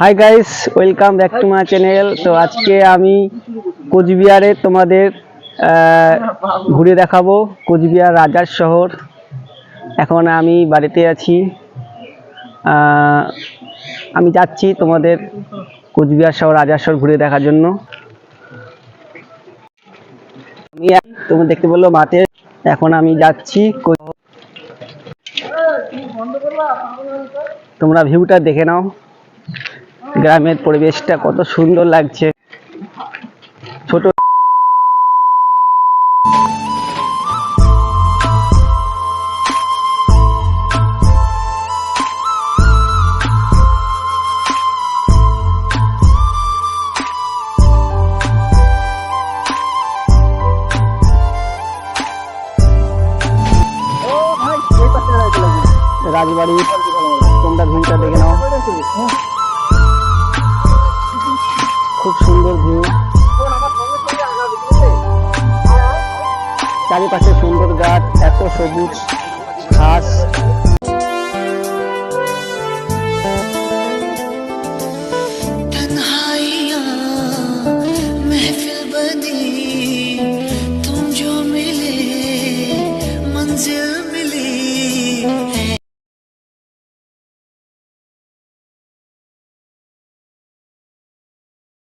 Hi guys welcome back to my channel তো আজকে আমি কোচবিহারে তোমাদের ঘুরে দেখাবো কোচবিহার রাজার শহর। এখন আমি বাড়িতে আছি। আমি যাচ্ছি তোমাদের কোচবিহার শহর, রাজার শহর ঘুরে দেখার জন্য। আমি তোমরা দেখতে বলল মাঠে। এখন আমি যাচ্ছি তোমরা ভিউটা দেখে নাও। গ্রামের পরিবেশটা কত সুন্দর লাগছে। ছোট রাজবাড়ি তোমরা ভিউটা দেখে নাও। খুব সুন্দর ভিউ চারিপাশে সুন্দর গাছ এত সবুজ ঘাস मंजिल